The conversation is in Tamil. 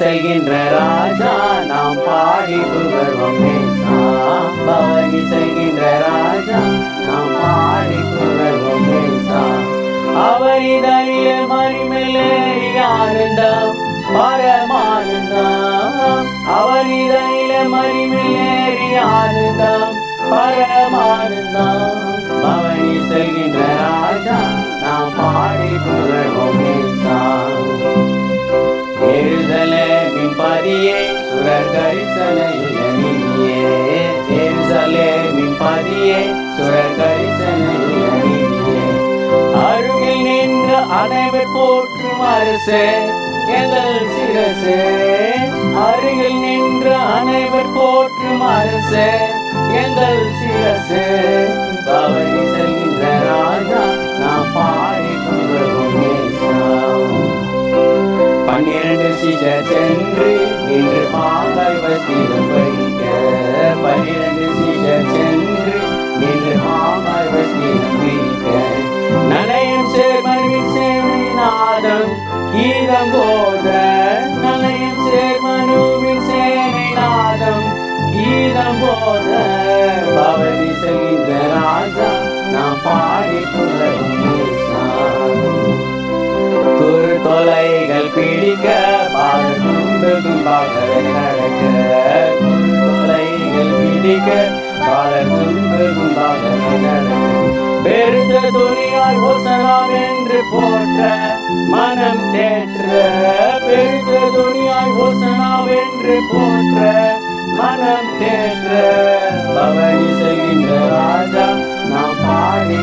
செல்கின்ற ராஜா நாம் பாடி புகழ்வோம். நேசா பவனி ராஜா நாம் பாடி புகழ்வோம். நேசா அவரிதழிய மறிமலேறி ஆனந்தம் பரமானந்தம். அவரிதழில மறிமலேறி ஆனந்தம் பரமானந்தம். பவனி செல்கின்ற ராஜா நாம் பாடி புகழ்வோம். சுரர் எருசலேமின் பதியே சுரர் அருகில் நின்ற அனைவர் போற்றும் அரசே எங்கள் சிரசே. அருகில் நின்று அனைவர் போற்றும் அரசே எங்கள் சிரசே. பவனி செல்கின்ற ராஜா நாம் பாடி பன்னிரண்டு சிஷர் சென்று இன்று பாங்காய் வஸ்திரம் வைக்க. பனிரண்டு சிஷர் சென்று நின்று பாங்காய் வஸ்திரம் வைக்க. நனையும் சேர்மருவின் சேவை கீதம் போத. நனையும் சேர்மனுவின் சேனை கீதம் போத. பவனி செல்கின்ற ராஜா நாம் பாடி புகழும் நடக்க குறு பிடிக்க பாலகுண்டும் பாகவே நடக்க பெருத்த துணியாய் ஓசலாம் என்று போற்ற மனம் தேற்ற பெருத்த துணியாய் என்று போற்ற மனம் தேற்ற பவனி செய்கின்ற ராஜா நாம் பாடி